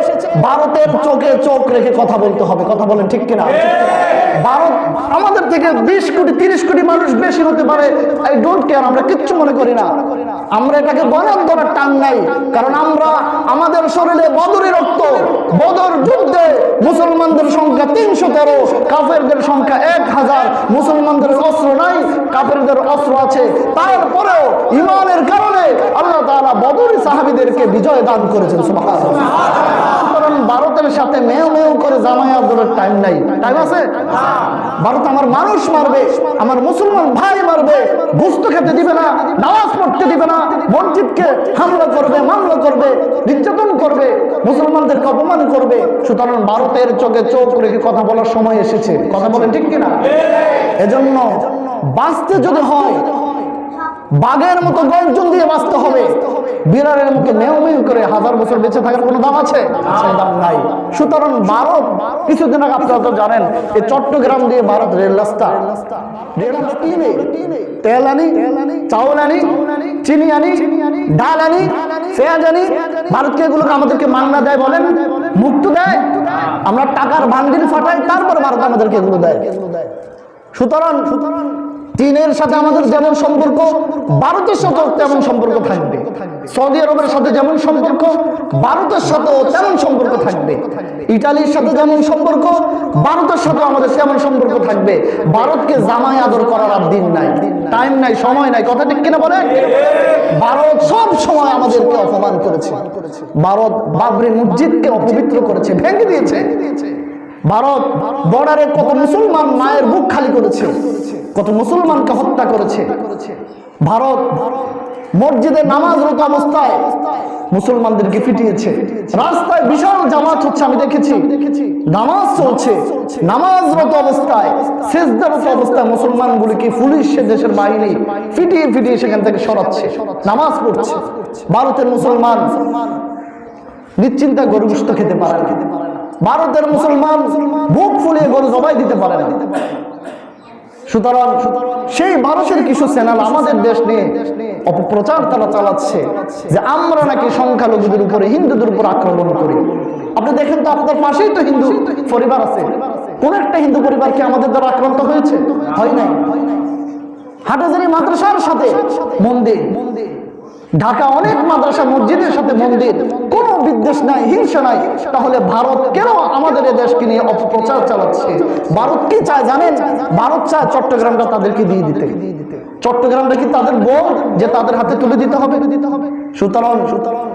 এসেছে, ভারতের চোখে চোখ রেখে কথা বলতে হবে। কথা বলেন ঠিক কিনা? ভারত, আমাদের থেকে বিশ কোটি, তিরিশ কোটি মানুষ বেশি হতে পারে। আই ডোন্ট কেয়ার, আমরা কিচ্ছু মনে করি না। আমরা এটাকে বনাম করার টান নাই কারণ আমরা আমাদের শরীরে বদরের রক্ত, বদর যুদ্ধে মুসলমানদের সংখ্যা তিনশো তেরো, কাফেরদের সংখ্যা এক হাজার। মুসলমানদের অস্ত্র নাই, কাফেরদের অস্ত্র আছে। তারপরেও ইমানের কারণে আল্লাহ তাআলা বদরি সাহাবিদেরকে বিজয় দান করেছেন সুতরাং ভারতের সাথে মেয় মেয় করে জামাই আব্দুলের টাইম নাই। টাইম আছে? ভারত আমার মানুষ মারবে আমার মুসলমান ভাই মারবে গুস্ত খেতে দিবে না নামাজ পড়তে দিবে না মসজিদকে হামলা করবে মামলা করবে নির্যাতন করবে মুসলমানদেরকে অপমান করবে। সুতরাং ভারতের চোখে চোখ রেখে কথা বলার সময় এসেছে। কথা বলেন ঠিক কিনা? এজন্য বাঁচতে যদি হয় বাঘের মতো গর্জন দিয়ে বাঁচতে হবে। বিড়ালের মতো মেউ মেউ করে হাজার বছর বেঁচে থাকার কোনো দাম আছে? দাম নাই। সুতরাং ভারত কিছুদিন আগে আপনারা তো জানেন এই চট্টগ্রাম দিয়ে ভারত রেল রাস্তা? তেল আনি চাউল আনি চিনি আনি ডাল আনি পেঁয়াজ আনি। ভারতকে এগুলোকে আমাদেরকে মাংনা দেয় বলেন মুক্ত দেয়। আমরা টাকার ভান্ডিল ফাটাই তারপর ভারত আমাদেরকে এগুলো দেয়। সুতরাং সুতরাং চীনের সাথে আমাদের যেমন সম্পর্ক, ভারতের সাথেও তেমন সম্পর্ক থাকবে। সৌদি আরবের সাথে যেমন সম্পর্ক, ভারতের সাথেও তেমন সম্পর্ক থাকবে। ইটালির সাথে যেমন সম্পর্ক, ভারতের সাথে আমাদের তেমন সম্পর্ক থাকবে। ভারতকে জামাই আদর করার আর দিন নাই। টাইম নাই, সময় নাই। কথা ঠিক কিনা বলে ভারত সব সময় আমাদেরকে অপমান করেছে। ভারত বাবরি মসজিদকে অপবিত্র করেছে, ভেঙে দিয়েছে। ভারত বর্ডারে কত মুসলমান মায়ের বুক খালি করেছে। কত মুসলমানকে হত্যা করেছে। ভারত মসজিদে নামাজরত অবস্থায় মুসলমানদেরকে পিটিয়েছে। রাস্তায় বিশাল জামাত হচ্ছে, আমি দেখেছি। নামাজ চলছে নামাজরত অবস্থায় শেষদারত অবস্থায় মুসলমানগুলিকে পুলিশ সে দেশের বাহিনী ফিটিয়ে ফিটিয়ে সেখান থেকে সরাচ্ছে, নামাজ পড়ছে। ভারতের মুসলমান নিশ্চিন্তা গরু গোস্ত খেতে পারে না। ভারতের মুসলমান বুক ফুলিয়ে গরু জবাই দিতে পারে না। সুতরাং সেই মানুষের কিছু চ্যানেল আমাদের দেশ নিয়ে অপপ্রচার তারা চালাচ্ছে যে আমরা নাকি সংখ্যালঘুদের উপরে, হিন্দুদের উপর আক্রমণ করি। আপনি দেখেন তো আপনাদের পাশেই তো হিন্দু পরিবার আছে। কোন একটা হিন্দু পরিবার কি আমাদের দ্বারা আক্রান্ত হয়েছে? হয় নাই। হাটাজারি মাদ্রাসার সাথে মন্দির। মন্দির ঢাকা অনেক মাদ্রাসা, মসজিদের সাথে মন্দির, কোনো বিদ্বেষ নাই, হিংসা নাই। তাহলে ভারত কেন আমাদের এ দেশকে নিয়ে অপপ্রচার চালাচ্ছে? ভারত কি চায় জানেন? ভারত চায় চট্টগ্রামটা তাদেরকে দিয়ে দিতে। চট্টগ্রামটা কি তাদের বোধ যে তাদের হাতে তুলে দিতে হবে? দিতে হবে সুতরাং সুতরাং